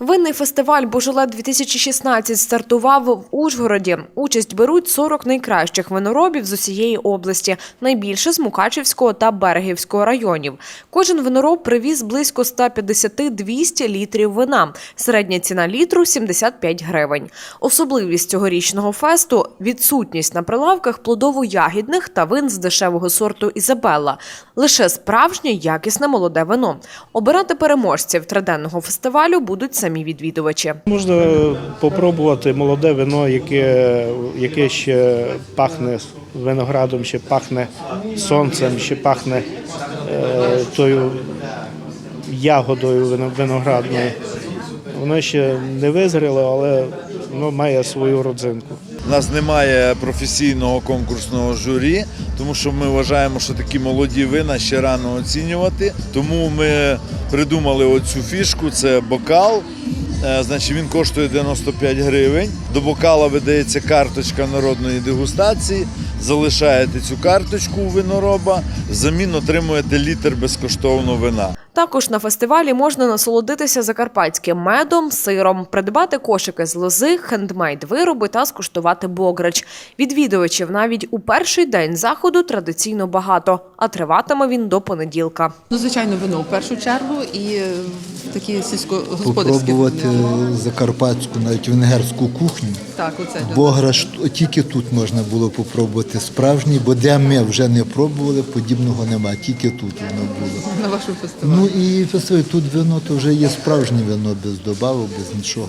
Винний фестиваль Божоле 2016 стартував в Ужгороді. Участь беруть 40 найкращих виноробів з усієї області, найбільше з Мукачівського та Берегівського районів. Кожен винороб привіз близько 150-200 літрів вина. Середня ціна літру 75 гривень. Особливість цьогорічного фесту відсутність на прилавках плодово-ягідних та вин з дешевого сорту Ізабелла. Лише справжнє якісне молоде вино. Обирати переможців триденного фестивалю будуть самі відвідувачі. Можна попробувати молоде вино, яке, яке ще пахне виноградом, ще пахне сонцем, ще пахне е, тою ягодою вино- виноградною. Воно ще не визріло, але воно має свою родзинку. У нас немає професійного конкурсного журі, тому що ми вважаємо, що такі молоді вина ще рано оцінювати. Тому ми придумали оцю фішку: це бокал. Е, Значить, він коштує 95 гривень. До бокала видається карточка народної дегустації. Залишаєте цю карточку у винороба, взамін отримуєте літр безкоштовного вина. Також на фестивалі можна насолодитися закарпатським медом, сиром, придбати кошики з лози, хендмейд вироби та скуштувати бограч. Відвідувачів навіть у перший день заходу традиційно багато, а триватиме він до понеділка. Ну, звичайно, вино в першу чергу і такі сільськогосподарські. Попробувати закарпатську, навіть венгерську кухню. Так, оце для Бограш тільки тут можна було попробувати справжній, бо де ми вже не пробували, подібного нема, тільки тут воно було. на вашому фестивалі. Ну і фестиваль, тут вино то вже є справжнє вино без добавок, без нічого.